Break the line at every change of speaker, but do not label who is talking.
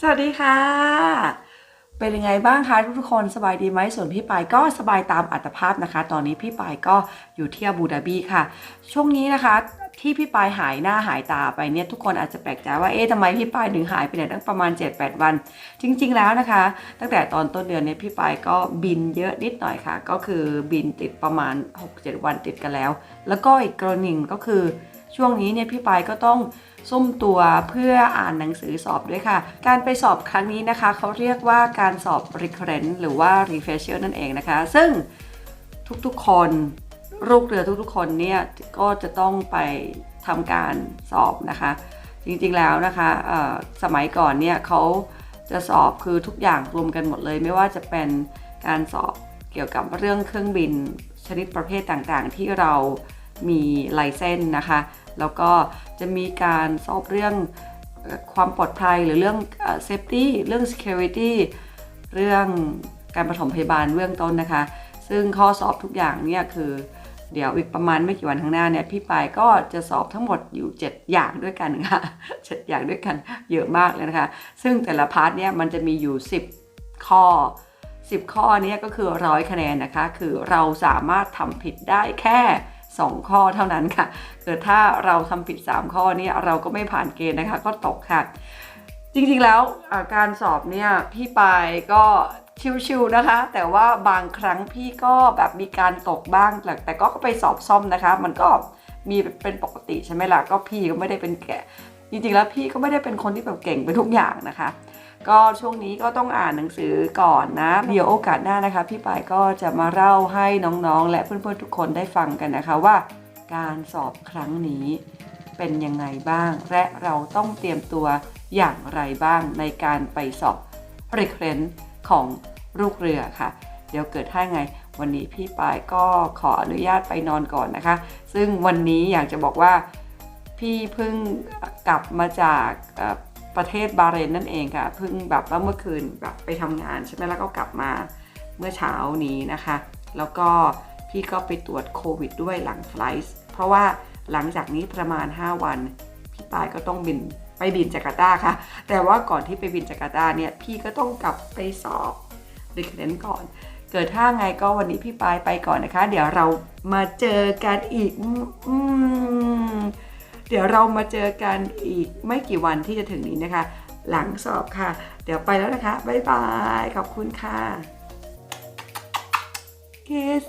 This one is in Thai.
สวัสดีค่ะ เป็นยังไงบ้างคะทุกคนสบายดีไหมส่วนพี่ปายก็สบายตามอัตภาพนะคะ ตอนนี้พี่ปายก็อยู่ที่อาบูดาบีค่ะ ช่วงนี้นะคะ ที่พี่ปายหายหน้าหายตาไปเนี่ยทุกคนอาจจะแปลกใจว่าเอ๊ะทำไมพี่ปายถึงหายไปเนี่ยตั้งประมาณ 7-8 วัน จริง ๆ แล้วนะคะ ตั้งแต่ตอนต้นเดือนเนี่ยพี่ปายก็บินเยอะนิดหน่อยค่ะ ก็คือบินติดประมาณ 6-7 วันติดกันแล้ว แล้วก็อีกกรณีหนึ่งก็คือช่วงนี้เนี่ยพี่ปายก็ต้อง ซุ่มตัวเพื่ออ่านหนังสือสอบด้วยค่ะ การไปสอบครั้งนี้นะคะเขาเรียกว่าการสอบ recurrent หรือว่า refresher นั่นเองนะคะ ซึ่งทุกๆคนลูกเรือทุกๆคนเนี่ยก็จะต้องไปทำการสอบนะคะ จริงๆแล้วนะคะสมัยก่อนเนี่ยเขาจะสอบคือทุกอย่างรวมกันหมดเลย ไม่ว่าจะเป็นการสอบเกี่ยวกับเรื่องเครื่องบินชนิดประเภทต่างๆ ที่เรา มีไลเซนส์นะคะ แล้วก็จะมีการสอบเรื่องความปลอดภัยหรือเรื่องเซฟตี้เรื่อง security เรื่องการปฐมพยาบาลเบื้องต้นนะคะ ซึ่งข้อสอบทุกอย่างเนี่ยคือเดี๋ยวอีกประมาณไม่กี่วันข้างหน้าเนี่ยพี่ปายก็จะสอบทั้งหมดอยู่ 7 อย่างด้วยกันค่ะ7อย่างด้วยกันเยอะมากเลยนะคะ ซึ่งแต่ละพาร์ทเนี่ยมันจะมีอยู่ 10 ข้อ 10 ข้อนี้ก็คือร้อยคะแนนนะคะ คือเราสามารถทำผิดได้แค่ 2 ข้อเท่านั้นค่ะ เกิดถ้าเราทำผิด 3 ข้อนี่ยเราก็ไม่ผ่านเกณฑ์นะคะ ก็ตกค่ะ จริงๆแล้วาการสอบเนี่ยพี่ปายก็ชิวๆนะคะ แต่ว่าบางครั้งพี่ก็แบบมีการตกบ้างแต่แต่ก็ไปสอบซ่อมนะคะ มันก็มีเป็นปกติใช่ไหมล่ะ ก็พี่ก็ไม่ได้เป็นแกะ จริงๆแล้วพี่ก็ไม่ได้เป็นคนที่แบบเก่งไปทุกอย่างนะคะ ก็ช่วงนี้ก็ต้องอ่านหนังสือก่อนนะ เดี๋ยวโอกาสหน้านะคะ พี่ปายก็จะมาเล่าให้น้องๆ และเพื่อนๆทุกคนได้ฟังกันนะคะว่า การสอบครั้งนี้เป็นยังไงบ้าง และเราต้องเตรียมตัวอย่างไรบ้างในการไปสอบ recurrent ของลูกเรือค่ะ เดี๋ยวเกิดถ้าไง วันนี้พี่ปายก็ขออนุญาตไปนอนก่อนนะคะ ซึ่งวันนี้อยากจะบอกว่าพี่เพิ่งกลับมาจาก ประเทศบาเรนนั่นเองค่ะเพิ่งแบบว่าเมื่อคืนแบบไปทำงานใช่ไหมแล้วก็กลับมาเมื่อเช้านี้นะคะ แล้วก็พี่ก็ไปตรวจโควิดด้วยหลังไฟล์เพราะว่าหลังจากนี้ประมาณ 5 วัน พี่ปายก็ต้องบินไปบินจาการ์ตาค่ะ แต่ว่าก่อนที่ไปบินจาการ์ตาเนี่ยพี่ก็ต้องกลับไปสอบดิคเนนก่อน เกิดถ้าไงก็วันนี้พี่ปายไปก่อนนะคะ เดี๋ยวเรามาเจอกันอีกอืม เดี๋ยวเรามาเจอกันอีกไม่กี่วันที่จะถึงนี้นะคะ หลังสอบค่ะ เดี๋ยวไปแล้วนะคะ บ๊ายบาย ขอบคุณค่ะ Kiss